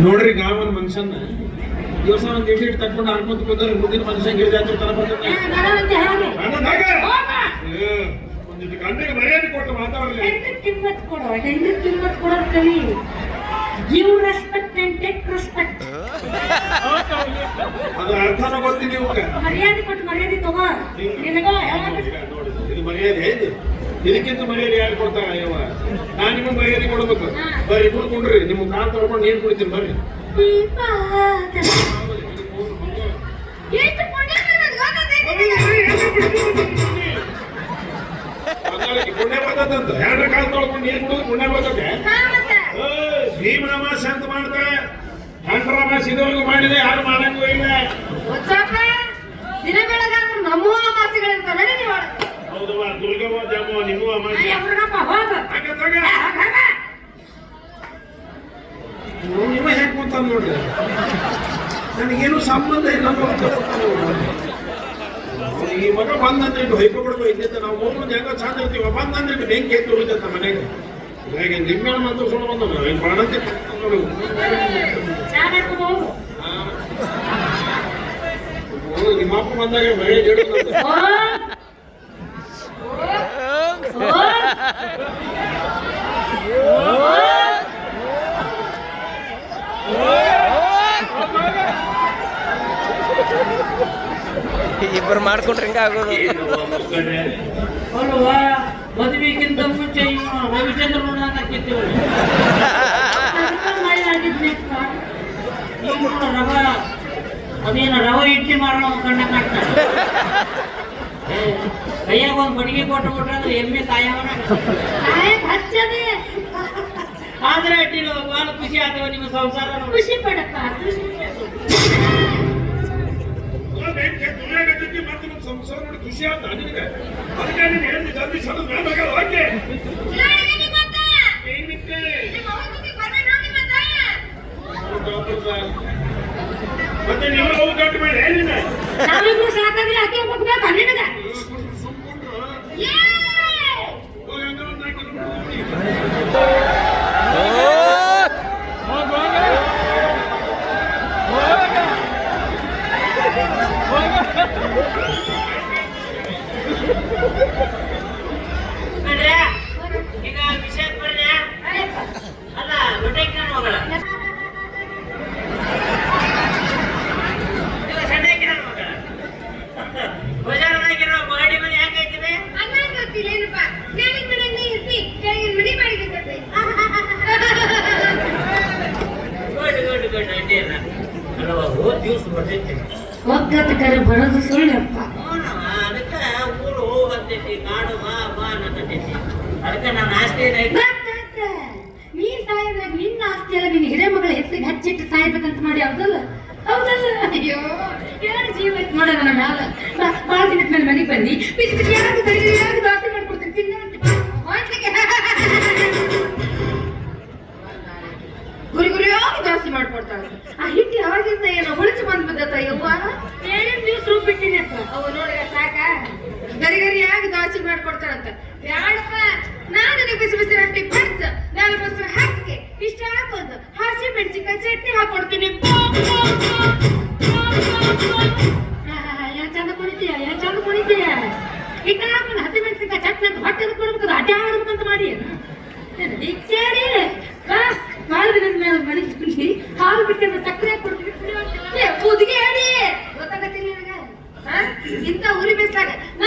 ನೋಡ್ರಿ ನಾವ್ ಒಂದ್ ಮನುಷ್ಯನ ದಿವಸ ಒಂದ್ ಇಟ್ಟು ಇಟ್ಟು ತಕ್ಕೊಂಡು ಅನ್ಕೊಂತ ಕೂತಾರೆ ಮುಂದಿನ ಮನುಷ್ಯ ಹಾಗೆ. ಹೋಗ. ಒಂದಿಟ್ಟು ಗಂಟೆಗೆ ಮರ್ಯಾದೆ ಕೊಟ್ಟು ಮಾತಾಡಲಿ ಕಿಮ್ಮತ್ ಕೊಡು ಕಿಮ್ಮತ್ ಕೊಡೋದು ಕಲಿ. Give respect and take respect ಅದು ಅರ್ಥನ ಮರ್ಯಾದೆ ಕೊಟ್ಟು ಮರ್ಯಾದೆ ತಗೋ. ನಿನಗ ನೋಡಿ ಇದು ಮರ್ಯಾದೆ ಇದು ಇದಕ್ಕಿಂತ ಮರ್ಯಾದೆ ಯಾರು ಕೊಡ್ತಾರ? ಇವ ನಾನು ನಿಮಗೆ ಮರ್ಯಾದೆ ಕೊಡ್ಬೇಕು. ಬರ್ರಿ ಕುಡ್ಕೊಂಡ್ರಿ ನಿಮ್ಮ ಕಾಲ್ ತೊಳ್ಕೊಂಡು ನೀರು ಕುಡಿತೀನಿ, ಬರ್ರಿ. ಪುಣ್ಯ ಬರ್ತದಂತ. ಎರಡು ಕಾಲ್ ತೊಳ್ಕೊಂಡು ನೀರು ಕುಡಿದು ಪುಣ್ಯ ಬರ್ತದೆ? ಭೀಮನಮಾಸ ಅಂತ ಮಾಡ್ತಾರೆ. ಹಂಡ್ರಮಾಸ ಇದುವರೆಗೂ ಮಾಡಿದೆ, ಯಾರು ಮಾಡಂಗೂ ಇಲ್ಲ. ದಿನ ಬೆಳಗಾದ್ರೆ ನಮ್ಮೂ ಹೌದವ್ವ ದುರ್ಗವ್ವ ದೇವವ್ವ ನಿಮ್ಮೂ ಅಯ್ಯ, ಹುಡುಗಪ್ಪ, ಹೋಗು. ತಗ ಏ, ಹೋಗ್, ಹೋಗ. ನೀವ ಹೇಗೆ ಕೂತ ನೋಡ್ರಿ ನನಗೇನು ಸಂಬಂಧ ಇಲ್ಲ ಈ ಮಗ ಬಂದಂದ್ರೆ ಇಟ್ಟು ಹೊಯ್ಕೊ ಬಿಡ್ಬೇಕು ಇದ್ದಿದ್ದ ನಾವು ಹೋಗೋದು ಹೆಂಗ ಚಂದ ಇರ್ತೀವ ಬಂದಂದ್ರೆ ಇಟ್ಟು ಬೆಂಕಿ ಎತ್ತು ಉಳಿತೈತೆ ಮನೆಗೆ ಹಾಗೆ ನಿಮ್ಗಳ ಮಾತು ಸುಳ್ಳು ಬಂದ ಈಗ ಬಾಣಂತಿ ನೋಡು ಚಾ ಓ, ನಿಮ್ಮ ಬಂದಾಗ ಮಳೆ ಜಡಿದಂತೆ. ಇಬ್ಬರು ಮಾಡ್ಕೊಂಡ್ರೆ ಹಿಂಗ ಆಗೋದು? ಮದುವೆಗಿಂತ ಮುಂಚೆ ರವಿಚಂದ್ರ ಅದೇನ ರವ ಇಟ್ಟಿ ಮಾರೋ ಕಣ್ಣ ಕಾಡ್ತಾರೆ ಏ, ಕೈಯಾಗ ಒಂದು ಬಡಿಗೆ ಕೊಟ್ಟು ಬಿಟ್ರೆ ಎಮ್ಮೆ ತಾಯವನ ಹಚ್ಚದೆ. ಆದ್ರೆ ಭಾಳ ಖುಷಿ ಆದವ ನಿಮ್ಮ ಸಂಸಾರ ನೋಡಿ. ಖುಷಿ ಪಡಪ್ಪ ಸಂಸಾರ ನೋಡಿ ಖುಷಿ ಆಯ್ತಾ ಅದಕ್ಕೆ ಅದಕ್ಕೆ ನೀನು ಜಲ್ದಿ ಓಕೆ ಮತ್ತೆ ನೀವು ಮಾಡಿ ಹೇಳಿನ ನಾವಿಬ್ರು ಸಾಕಾದ್ರೆ ಆಕೆ ಕರೆ ಬರೋದು ಸುಳ್ಳಪ್ಪ. ಅದಕ್ಕೆ ಊರು ಹೋಗತ್ತೈತಿ ಕಾಡು ಬಾ ಬಾ ಅನ್ನತೈತಿ ಅದಕ್ಕೆ ನನ್ನ ಆಸ್ತಿ ಏನೈತಿ. ನೀ ಸಾಯದಾಗ ನಿನ್ನ ಆಸ್ತಿ ಎಲ್ಲ ನಿನ್ನ ಹಿರೇಮಗಳ ಹೆಸರಿಗೆ ಹಚ್ಚಿಟ್ಟು ಸಾಯ್ಬೇಕಂತ ಮಾಡಿ ಹೌದಲ್ಲ? ಹೌದಲ್ಲ? ಅಯ್ಯೋ ಯಾರು ಜೀವ ನೋಡ ನನ್ನ ಮ್ಯಾಲ. ಭಾಳ ದಿನದ ಮೇಲೆ ಮನೆಗೆ ಬಂದಿ ಬಿಸಿ ಬಿಸಿ ಯಾರು ಯಾರು ಯಾವಾಗಿಂದ ಏನೋ ಹುಳಿಸಿ ಬಂದ್ ಬಿದ್ದತ್ತ ಯವ್ವ ಏನೇನ್ ದಿವ್ಸ ರುಬ್ಬಿಟ್ಟಿನಿ ಅಂತ ಅವ ನೋಡಿ ಸಾಕ. ಗರಿ ಗರಿಯಾಗಿ ದಾಚಿ ಮಾಡ್ಕೊಡ್ತಾರಂತ. ಬ್ಯಾಡಪ್ಪ ನಾನು ನಿನಗೆ ಬಿಸಿ ಬಿಸಿ ರೊಟ್ಟಿ ಪಡ್ಸ ನಾನು ಮೊಸರು ಹಾಕಿ ಇಷ್ಟ ಹಾಕೋದು ಹಸಿ ಮೆಣಸಿನ್ಕಾಯಿ ಚಟ್ನಿ ಹಾಕೊಡ್ತೀನಿ. ಚಂದ ಕುಣಿತೀಯ ಯಾ ಚಂದ ಕುಣಿತೀಯ? ಈಗ ಹಾಕೊಂಡು ಹಸಿ ಮೆಣಸಿನ್ಕಾಯಿ ಚಟ್ನಿ ಹೊಟ್ಟೆ ಕೊಡ್ಬೇಕು ಅಡ್ಡ ಆಡ್ಬೇಕಂತ ಮಾಡಿ. ದಿಕ್ಕಾರಿ ಭಾಳ ದಿನದ ಮೇಲೆ ಮನೆ ಬಂದು ಹಾಲು ಬಿಟ್ಟು ಸಕ್ಕರೆ ಕೊಡ್ತೀನಿ ಉದಿಗೆ ಹೇಳಿ ಗೊತ್ತಾಗತ್ತಿಲ್ಲ ನಿನಗೆ? ಇಂಥ ಉರಿ ನಮ್ಮ